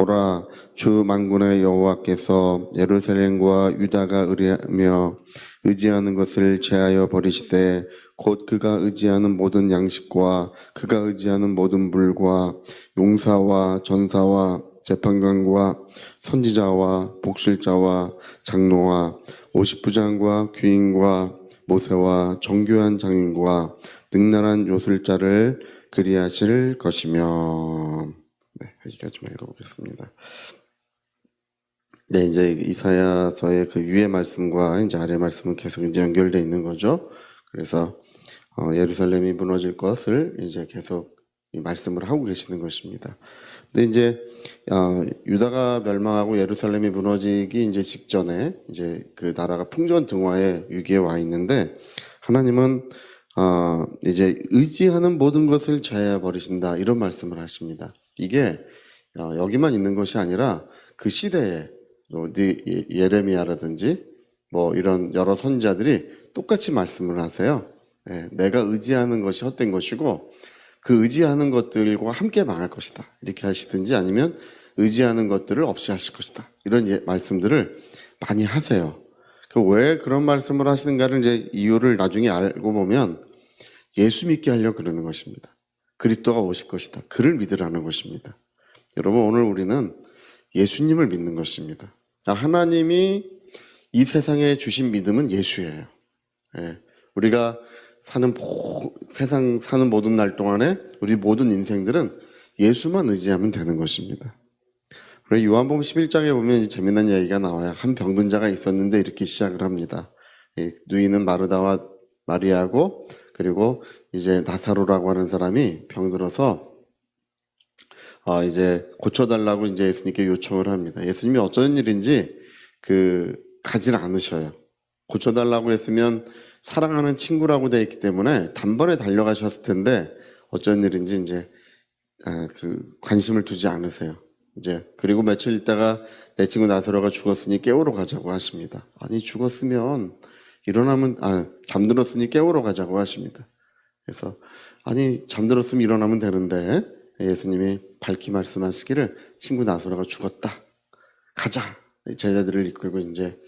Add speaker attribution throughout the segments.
Speaker 1: 보라 주 만군의 여호와께서 예루살렘과 유다가 의뢰하며 의지하는 것을 제하여 버리시되 곧 그가 의지하는 모든 양식과 그가 의지하는 모든 물과 용사와 전사와 재판관과 선지자와 복실자와 장로와 오십부장과 귀인과 모세와 정교한 장인과 능란한 요술자를 그리하실 것이며 네, 여기까지만 읽어보겠습니다. 네, 이제 이사야서의 그 위의 말씀과 이제 아래 말씀은 계속 이제 연결되어 있는 거죠. 그래서 어, 예루살렘이 무너질 것을 이제 계속 이 말씀을 하고 계시는 것입니다. 근데 이제 어, 유다가 멸망하고 예루살렘이 무너지기 이제 직전에 이제 그 나라가 풍전 등화의 위기에 와 있는데 하나님은 어, 이제 의지하는 모든 것을 제하여 버리신다 이런 말씀을 하십니다. 이게 어, 여기만 있는 것이 아니라 그 시대에 어디 예- 예레미야라든지 뭐 이런 여러 선지자들이 똑같이 말씀을 하세요. 예, 내가 의지하는 것이 헛된 것이고 그 의지하는 것들과 함께 망할 것이다. 이렇게 하시든지 아니면 의지하는 것들을 없이 하실 것이다. 이런 예- 말씀들을 많이 하세요. 그 왜 그런 말씀을 하시는가를 이제 이유를 나중에 알고 보면 예수 믿게 하려고 그러는 것입니다. 그리스도가 오실 것이다. 그를 믿으라는 것입니다. 여러분 오늘 우리는 예수님을 믿는 것입니다. 아, 하나님이 이 세상에 주신 믿음은 예수예요. 예. 우리가 사는 모- 세상 사는 모든 날 동안에 우리 모든 인생들은 예수만 의지하면 되는 것입니다. 그래서 요한복음 11장에 보면 재미난 이야기가 나와요. 한 병든 자가 있었는데 이렇게 시작을 합니다. 이 누이는 마르다와 마리아고 그리고 이제 나사로라고 하는 사람이 병들어서 어, 이제 고쳐달라고 이제 예수님께 요청을 합니다. 예수님이 어쩐 일인지 그 가지 않으셔요. 고쳐달라고 했으면 사랑하는 친구라고 돼 있기 때문에 단번에 달려가셨을 텐데 어쩐 일인지 이제 아, 그 관심을 두지 않으세요. 이제 그리고 며칠 있다가 내 친구 나사로가 죽었으니 깨우러 가자고 하십니다. 아니 죽었으면 일어나면 아 잠들었으니 깨우러 가자고 하십니다. 그래서 아니 잠들었으면 일어나면 되는데 예수님이 밝히 말씀하시기를 친구 나사로가 죽었다. 가자. 제자들을 이끌고 이제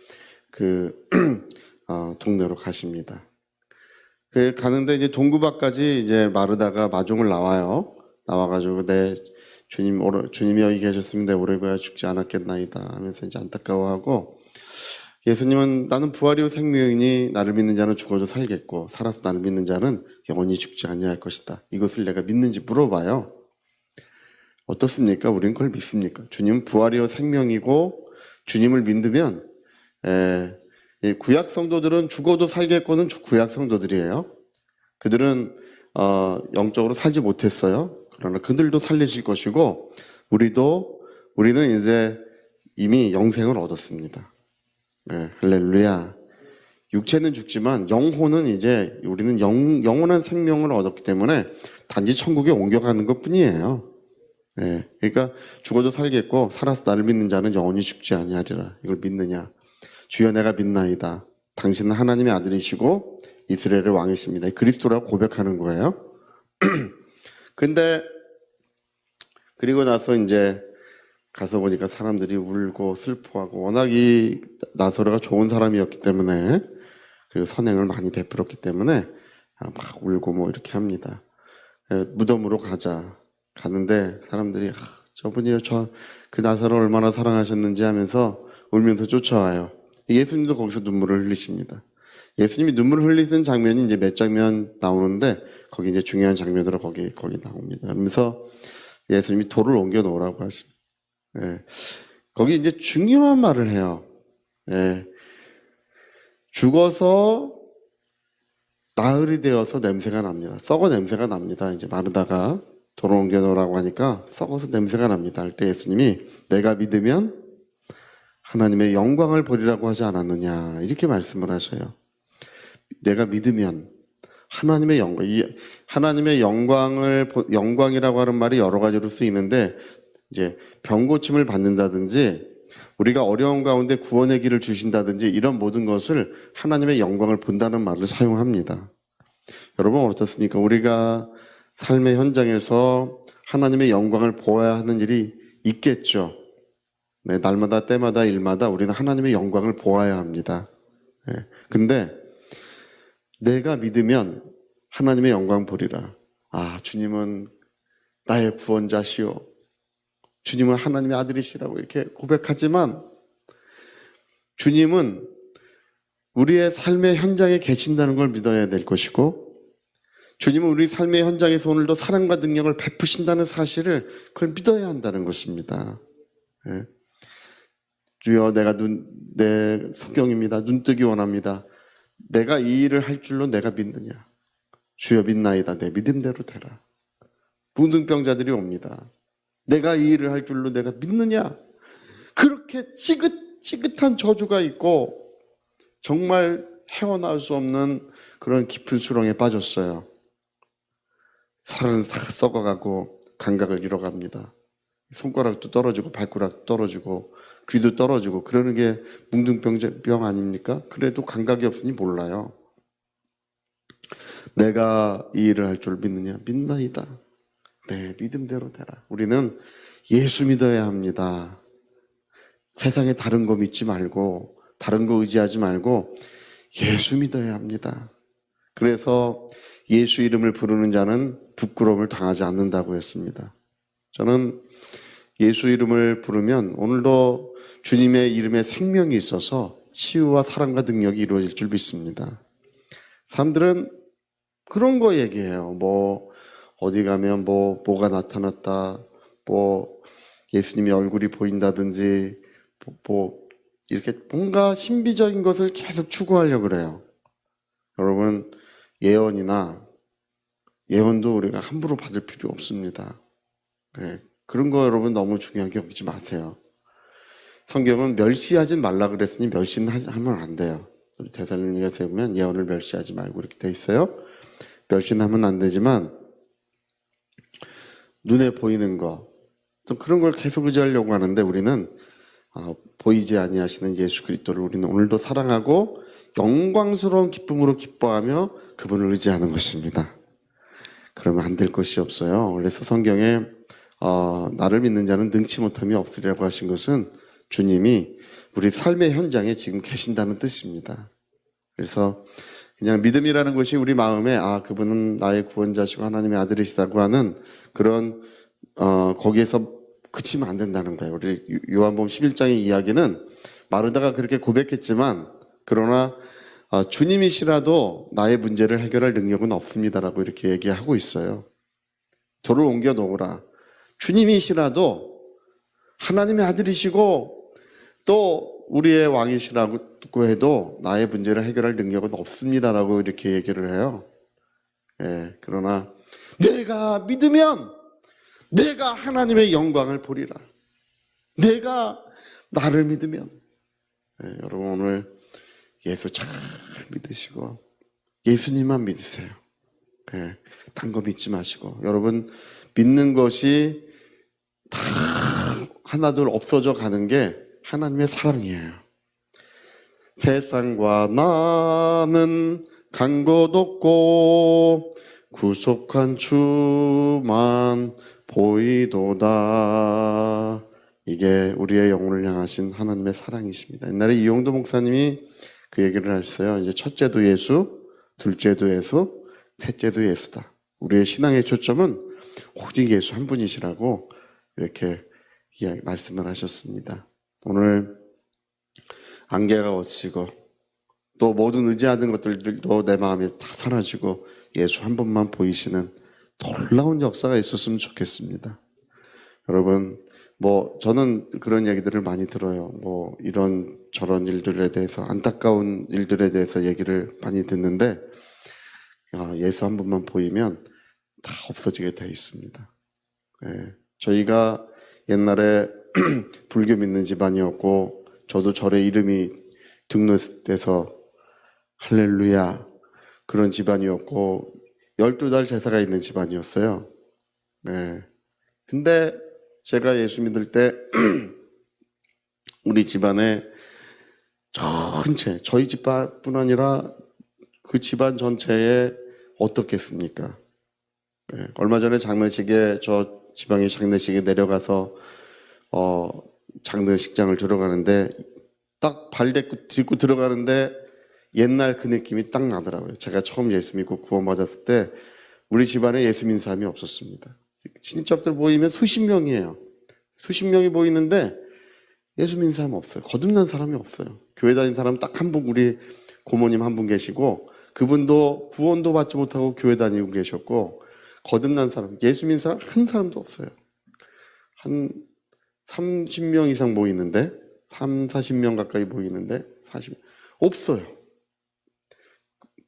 Speaker 1: 그 어, 동네로 가십니다. 그 가는데 이제 동구밖까지 이제 마르다가 마중을 나와요. 나와가지고 내 주님 주님이 여기 계셨으면 내 오래 거야 죽지 않았겠나이다 하면서 이제 안타까워하고 예수님은 나는 부활이요 생명이니 나를 믿는 자는 죽어도 살겠고 살아서 나를 믿는 자는 영원히 죽지 아니할 것이다. 이것을 내가 믿는지 물어봐요. 어떻습니까? 우리는 그걸 믿습니까? 주님 부활이요 생명이고 주님을 믿으면 에, 이 구약 성도들은 죽어도 살겠고는 주- 구약 성도들이에요. 그들은 어, 영적으로 살지 못했어요. 그러나 그들도 살리실 것이고 우리도 우리는 이제 이미 영생을 얻었습니다. 네, 할렐루야. 육체는 죽지만 영혼은 이제 우리는 영, 영원한 생명을 얻었기 때문에 단지 천국에 옮겨가는 것 뿐이에요. 네, 그러니까 죽어도 살겠고 살아서 나를 믿는 자는 영원히 죽지 아니하리라. 이걸 믿느냐? 주여 내가 믿나이다. 당신은 하나님의 아들이시고 이스라엘의 왕이십니다. 그리스도라고 고백하는 거예요. 근데 그리고 나서 이제 가서 보니까 사람들이 울고 슬퍼하고 워낙 이 나서로가 좋은 사람이었기 때문에 그리고 선행을 많이 베풀었기 때문에 아, 막 울고 뭐 이렇게 합니다. 에, 무덤으로 가자. 가는데 사람들이 아, 저분이요 저 그 나사로 얼마나 사랑하셨는지 하면서 울면서 쫓아와요. 예수님도 거기서 눈물을 흘리십니다. 예수님이 눈물을 흘리는 장면이 이제 몇 장면 나오는데 거기 이제 중요한 장면으로 거기 거기 나옵니다. 그러면서 예수님이 돌을 옮겨 놓으라고 하십니다. 예. 거기 이제 중요한 말을 해요. 예. 죽어서 나흘이 되어서 냄새가 납니다. 썩어 냄새가 납니다. 이제 마르다가 돌을 옮겨 놓으라고 하니까 썩어서 냄새가 납니다. 할 때 예수님이 내가 믿으면 하나님의 영광을 버리라고 하지 않았느냐 이렇게 말씀을 하셔요. 내가 믿으면 하나님의 영광, 이 하나님의 영광을 보- 영광이라고 하는 말이 여러 가지로 쓰이는데 이제 병 고침을 받는다든지 우리가 어려운 가운데 구원의 길을 주신다든지 이런 모든 것을 하나님의 영광을 본다는 말을 사용합니다. 여러분 어떻습니까? 우리가 삶의 현장에서 하나님의 영광을 보아야 하는 일이 있겠죠. 네, 날마다 때마다 일마다 우리는 하나님의 영광을 보아야 합니다. 예. 근데 내가 믿으면 하나님의 영광 보리라. 아, 주님은 나의 구원자시오. 주님은 하나님의 아들이시라고 이렇게 고백하지만 주님은 우리의 삶의 현장에 계신다는 걸 믿어야 될 것이고 주님은 우리 삶의 현장에서 오늘도 사랑과 능력을 베푸신다는 사실을 그걸 믿어야 한다는 것입니다. 예. 주여 내가 눈, 내 성경입니다. 눈뜨기 원합니다. 내가 이 일을 할 줄로 내가 믿느냐. 주여 믿나이다. 내 믿음대로 되라. 붕등병자들이 옵니다. 내가 이 일을 할 줄로 내가 믿느냐. 그렇게 찌긋찌긋한 저주가 있고 정말 헤어나올 수 없는 그런 깊은 수렁에 빠졌어요. 살은 싹 썩어가고 감각을 잃어갑니다. 손가락도 떨어지고 발가락도 떨어지고 귀도 떨어지고 그러는 게 뭉둥병 아닙니까? 그래도 감각이 없으니 몰라요. 내가 이 일을 할 줄 믿느냐? 믿나이다. 네, 믿음대로 되라. 우리는 예수 믿어야 합니다. 세상에 다른 거 믿지 말고 다른 거 의지하지 말고 예수 믿어야 합니다. 그래서 예수 이름을 부르는 자는 부끄러움을 당하지 않는다고 했습니다. 저는 예수 이름을 부르면 오늘도 주님의 이름에 생명이 있어서 치유와 사랑과 능력이 이루어질 줄 믿습니다. 사람들은 그런 거 얘기해요. 뭐 어디 가면 뭐 뭐가 나타났다. 뭐 예수님의 얼굴이 보인다든지 뭐, 뭐 이렇게 뭔가 신비적인 것을 계속 추구하려고 그래요. 여러분 예언이나 예언도 우리가 함부로 받을 필요 없습니다. 네, 그런 거 여러분 너무 중요하게 여기지 마세요. 성경은 멸시하지 말라 그랬으니 멸시는 하면 안 돼요. 대살로니가서 보면 예언을 멸시하지 말고 이렇게 돼 있어요. 멸시는 하면 안 되지만 눈에 보이는 거, 또 그런 걸 계속 의지하려고 하는데 우리는 아, 보이지 아니하시는 예수 그리스도를 우리는 오늘도 사랑하고 영광스러운 기쁨으로 기뻐하며 그분을 의지하는 것입니다. 그러면 안 될 것이 없어요. 그래서 성경에 어, 나를 믿는 자는 능치 못함이 없으리라고 하신 것은 주님이 우리 삶의 현장에 지금 계신다는 뜻입니다. 그래서 그냥 믿음이라는 것이 우리 마음에 아 그분은 나의 구원자시고 하나님의 아들이시다고 하는 그런 어, 거기에서 그치면 안 된다는 거예요. 우리 요한복음 11장의 이야기는 마르다가 그렇게 고백했지만 그러나 어, 주님이시라도 나의 문제를 해결할 능력은 없습니다라고 이렇게 얘기하고 있어요. 돌을 옮겨 놓으라. 주님이시라도 하나님의 아들이시고 또 우리의 왕이시라고 해도 나의 문제를 해결할 능력은 없습니다라고 이렇게 얘기를 해요. 예, 그러나 내가 믿으면 내가 하나님의 영광을 보리라. 내가 나를 믿으면 예, 여러분 오늘 예수 잘 믿으시고 예수님만 믿으세요. 예, 딴거 믿지 마시고 여러분 믿는 것이 다 하나둘 없어져 가는 게 하나님의 사랑이에요. 세상과 나는 간 곳 없고 구속한 주만 보이도다. 이게 우리의 영혼을 향하신 하나님의 사랑이십니다. 옛날에 이용도 목사님이 그 얘기를 하셨어요. 이제 첫째도 예수, 둘째도 예수, 셋째도 예수다. 우리의 신앙의 초점은 오직 예수 한 분이시라고 이렇게 말씀을 하셨습니다. 오늘 안개가 걷히고 또 모든 의지하는 것들도 내 마음에 다 사라지고 예수 한 분만 보이시는 놀라운 역사가 있었으면 좋겠습니다. 여러분, 뭐 저는 그런 얘기들을 많이 들어요. 뭐 이런 저런 일들에 대해서 안타까운 일들에 대해서 얘기를 많이 듣는데 아, 예수 한 분만 보이면 다 없어지게 돼 있습니다. 예, 저희가 옛날에 불교 믿는 집안이었고 저도 절의 이름이 등록돼서 할렐루야 그런 집안이었고 12달 제사가 있는 집안이었어요. 네. 근데 제가 예수 믿을 때 우리 집안에 전체 저희 집뿐 아니라 그 집안 전체에 어떻겠습니까? 네. 얼마 전에 장례식에 저 지방의 장례식에 내려가서 어 장례식장을 들어가는데 딱발 딛고, 딛고 들어가는데 옛날 그 느낌이 딱 나더라고요. 제가 처음 예수 믿고 구원받았을 때 우리 집안에 예수 믿는 사람이 없었습니다. 친척들 모이면 수십 명이에요. 수십 명이 모이는데 예수 믿는 사람 없어요. 거듭난 사람이 없어요. 교회 다닌 사람 딱 한 분 우리 고모님 한 분 계시고 그분도 구원도 받지 못하고 교회 다니고 계셨고 거듭난 사람 예수 믿는 사람 한 사람도 없어요. 한 30명 이상 모이는데 3, 40명 가까이 모이는데 40 없어요.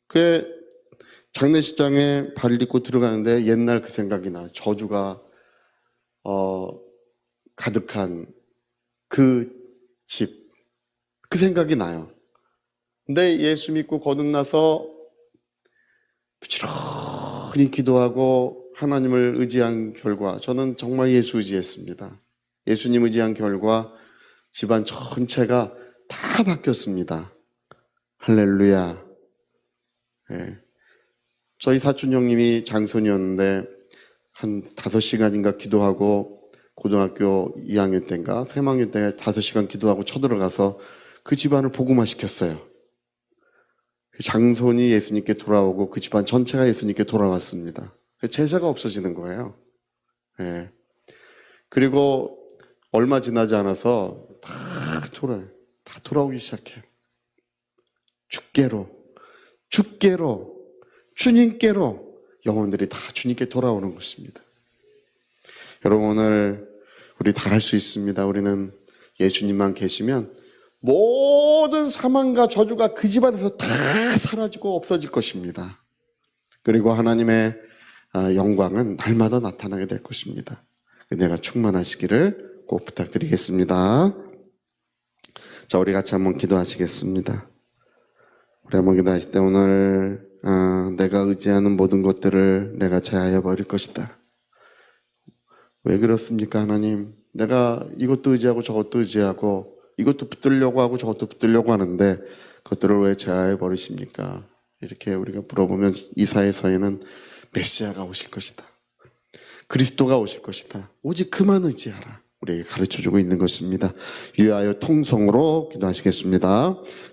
Speaker 1: 그 장례식장에 발을 딛고 들어가는데 옛날 그 생각이 나. 저주가 어 가득한 그 집. 그 생각이 나요. 근데 예수 믿고 거듭나서 부지런히 기도하고 하나님을 의지한 결과 저는 정말 예수 의지했습니다. 예수님 의지한 결과 집안 전체가 다 바뀌었습니다. 할렐루야. 예. 저희 사촌 형님이 장손이었는데 한 다섯 시간인가 기도하고 고등학교 2학년 때인가 3학년 때 다섯 시간 기도하고 쳐들어가서 그 집안을 복음화 시켰어요. 장손이 예수님께 돌아오고 그 집안 전체가 예수님께 돌아왔습니다. 제자가 없어지는 거예요. 예. 그리고 얼마 지나지 않아서 다 돌아요. 다 돌아오기 시작해요. 주께로, 주께로, 주님께로 영혼들이 다 주님께 돌아오는 것입니다. 여러분 오늘 우리 다 할 수 있습니다. 우리는 예수님만 계시면 모든 사망과 저주가 그 집안에서 다 사라지고 없어질 것입니다. 그리고 하나님의 아, 영광은 날마다 나타나게 될 것입니다. 내가 충만하시기를 꼭 부탁드리겠습니다. 자, 우리 같이 한번 기도하시겠습니다. 우리 한번 기도하실 때 오늘 아, 내가 의지하는 모든 것들을 내가 제하여 버릴 것이다. 왜 그렇습니까, 하나님? 내가 이것도 의지하고 저것도 의지하고 이것도 붙들려고 하고 저것도 붙들려고 하는데 그것들을 왜 제하해 버리십니까? 이렇게 우리가 물어보면 이사에서에는 메시아가 오실 것이다. 그리스도가 오실 것이다. 오직 그만 의지하라. 우리에게 가르쳐 주고 있는 것입니다. 위하여 통성으로 기도하시겠습니다.